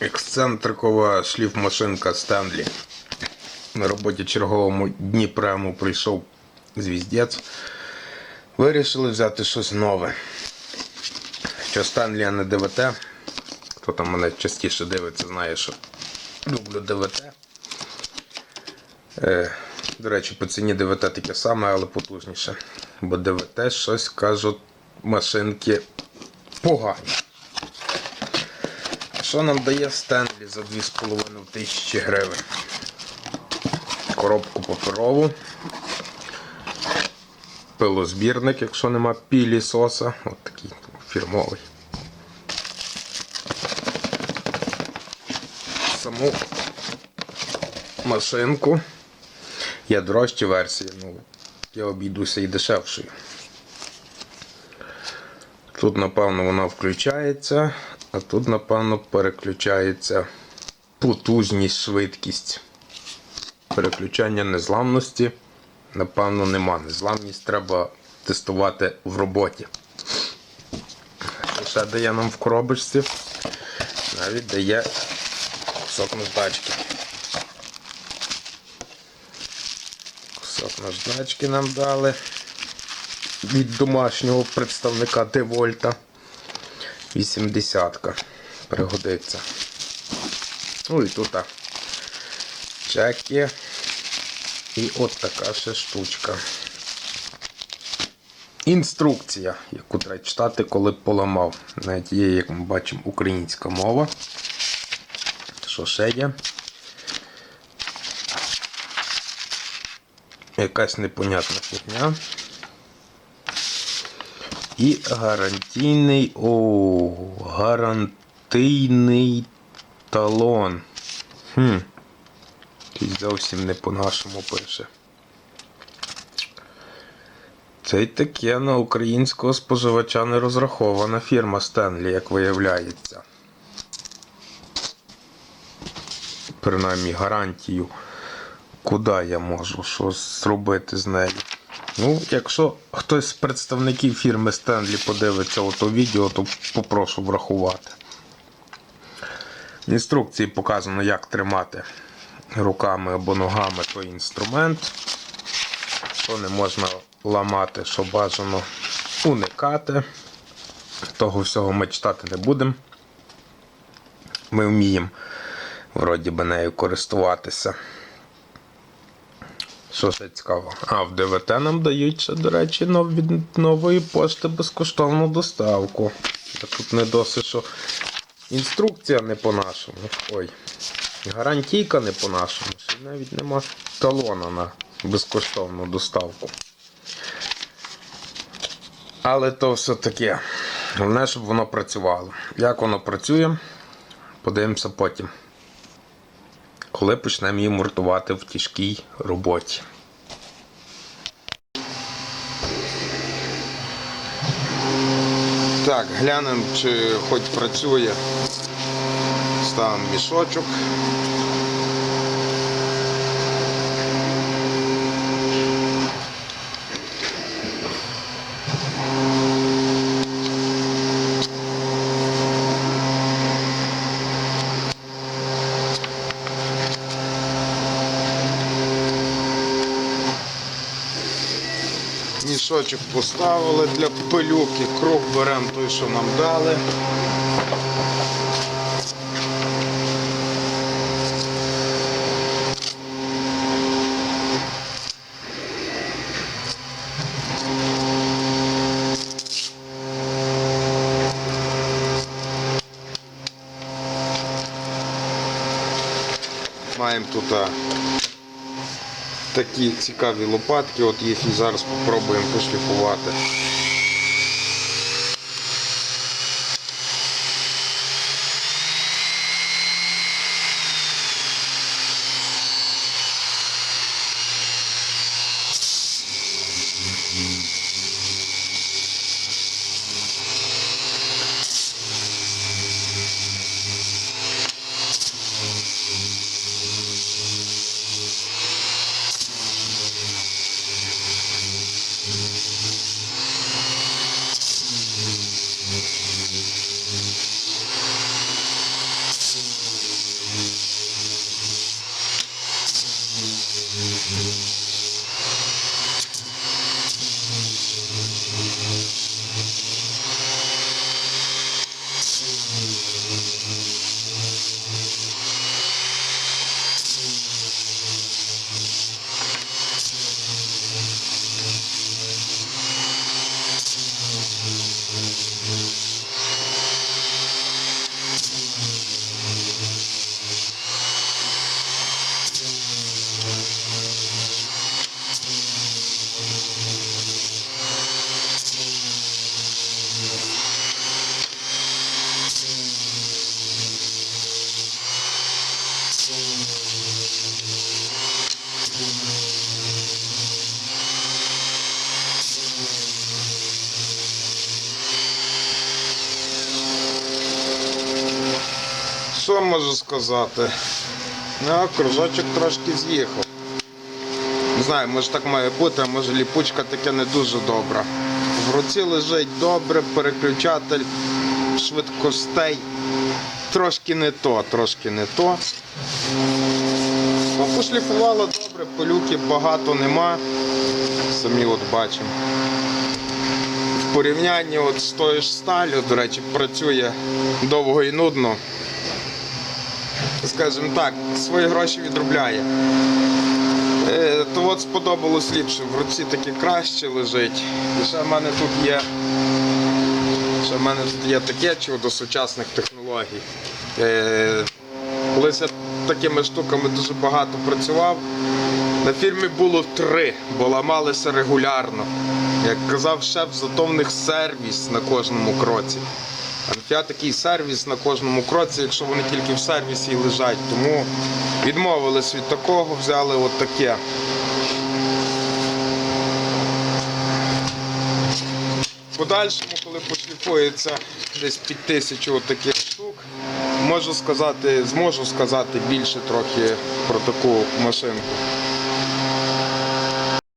Ексцентрикова шліфмашинка Стенлі. На роботі черговому дні прямо прийшов звіздець. Вирішили взяти щось нове. Що Стенлі, не ДВТ. Хто там мене частіше дивиться, знає, що люблю ДВТ. Е, до речі, по ціні ДВТ таке саме, але потужніше. Бо ДВТ щось кажуть, машинки погані. Що нам дає Стенлі за 2,5 тисячі гривень? Коробку паперову. Пилозбірник, якщо нема пілісоса. От такий фірмовий. Саму машинку. Є дорожчі версії, ну я обійдуся і дешевшою. Тут, напевно, вона включається, а тут, напевно, переключається потужність, швидкість. Переключання незламності, напевно, нема. Незламність треба тестувати в роботі. Ще дає нам в коробочці? Навіть дає кусок наждачки. Кусок наждачки нам дали від домашнього представника Девольта. 80-ка. Пригодиться. Ну і тут чеки. І от така ще штучка. Інструкція, яку треба читати, коли поламав. Навіть є, як ми бачимо, українська мова. Що ще є? Якась непонятна фігня. І гарантійний. О, гарантийний талон. Хм. Якийсь зовсім не по-нашому пише. Це й таке на українського споживача не розрахована фірма Стенлі, як виявляється. Принаймні гарантію, куди я можу щось зробити з нею. Ну, якщо хтось з представників фірми Стенлі подивиться ото відео, то попрошу врахувати. В інструкції показано, як тримати руками або ногами той інструмент. Що не можна ламати, що бажано уникати. Того всього ми читати не будемо. Ми вміємо вроді би нею користуватися. Що ще цікаво? А, в ДВТ нам дають ще, до речі, нов- від нової пошти безкоштовну доставку. Тут не досить, що інструкція не по-нашому. Ой. Гарантійка не по-нашому. Навіть нема талона на безкоштовну доставку. Але то все таке. Головне, щоб воно працювало. Як воно працює, подивимося потім коли почнемо її муртувати в тяжкій роботі. Так, глянемо, чи хоч працює. Ставимо мішочок. Мішочок поставили для пилюки, круг беремо той, що нам дали. Маємо тут такі цікаві лопатки, от їх зараз спробуємо пошліфувати. Що можу сказати? Ну, кружочок трошки з'їхав. Не знаю, може так має бути, а може ліпучка таке не дуже добра. В руці лежить добре, переключатель швидкостей. Трошки не то, трошки не то. Ну, пошліфувало добре, пилюки багато нема. Самі от бачимо. В порівнянні от з тою ж сталю, до речі, працює довго і нудно. Скажімо так, свої гроші відробляє. Е, То от сподобалось ліпше, в руці таке краще лежить. І ще в мене тут є. Ще в мене тут є таке чудо сучасних технологій. Е, Колись я такими штуками дуже багато працював. На фірмі було три, бо ламалися регулярно. Як казав шеф, зато в них сервіс на кожному кроці. Нафіга такий сервіс на кожному кроці, якщо вони тільки в сервісі лежать. Тому відмовились від такого, взяли от таке. Подальшому, коли пошліфується десь під тисячу таких штук, можу сказати, зможу сказати більше трохи про таку машинку.